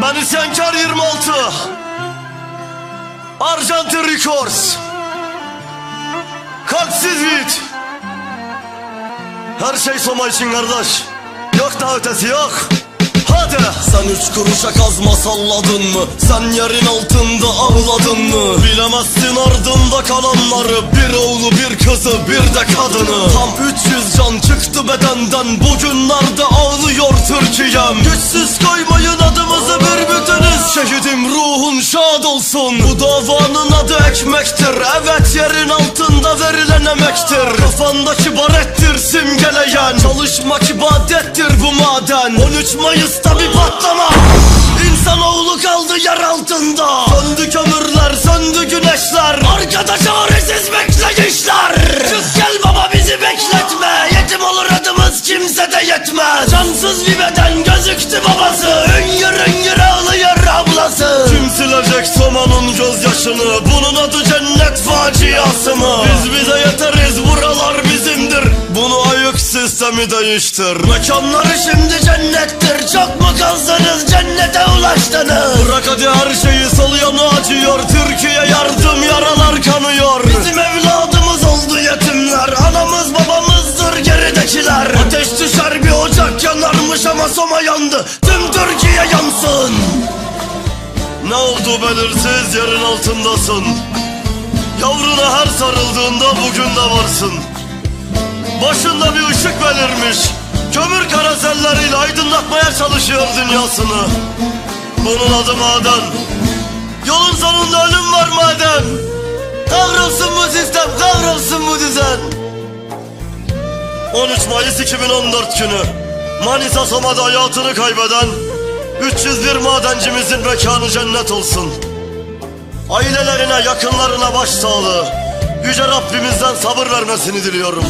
Ben isyankar 26 Arjantin Records. Kalpsiz Yiğit. Her şey Soma için kardeş. Yok daha ötesi yok Hadi. Sen üç kuruşa kazma salladın mı? Sen yerin altında ağladın mı? Bilemezsin ardında kalanları. Bir oğlu bir kızı bir de kadını. Tam 300 can çıktı bedenden. Bugünlerde ağlıyor Türkiye'm. Güçsüz koymayın adımızı bir bütünüz. Şehidim ruhun şad olsun. Bu davanın adı ekmektir. Evet yerin altında verilen emektir Kafandaki barettir simgeleyen. Çalışmak ibadettir bu maden. 13 Mayıs'ta bir patlama. İnsanoğlu kaldı yer altında. Söndü kömürler söndü güneşler. Arkada çaresiz bekleyişler. Çık gel baba bizi bekletme. Yetim olur adımız kimse de yetmez. Cansız bir beden gözüktü babası. Hüngür hüngür cennet faciası mı? Biz bize yeteriz buralar bizimdir. Bunu ayık sistemi değiştir. Mekanları şimdi cennettir. Çok mu kazdınız cennete ulaştınız. Bırak hadi her şeyi sol acıyor? Türkiye yardım yaralar kanıyor. Bizim evladımız oldu yetimler. Anamız babamızdır geridekiler. Ateş düşer bir ocak yanarmış ama Soma yandı. Tüm Türkiye yansın. Ne oldu belirsiz? Yerin altındasın Yavruna her sarıldığında bugün de varsın. Başında bir ışık belirmiş. Kömür karaselleriyle aydınlatmaya çalışıyor dünyasını. Bunun adı maden. Yolun sonunda ölüm var maden Kavrulsun bu sistem, kavrulsun bu düzen. 13 Mayıs 2014 günü. Manisa Soma'da hayatını kaybeden 301 madencimizin mekanı cennet olsun Ailelerine, yakınlarına başsağlığı. Yüce Rabbimizden sabır vermesini diliyorum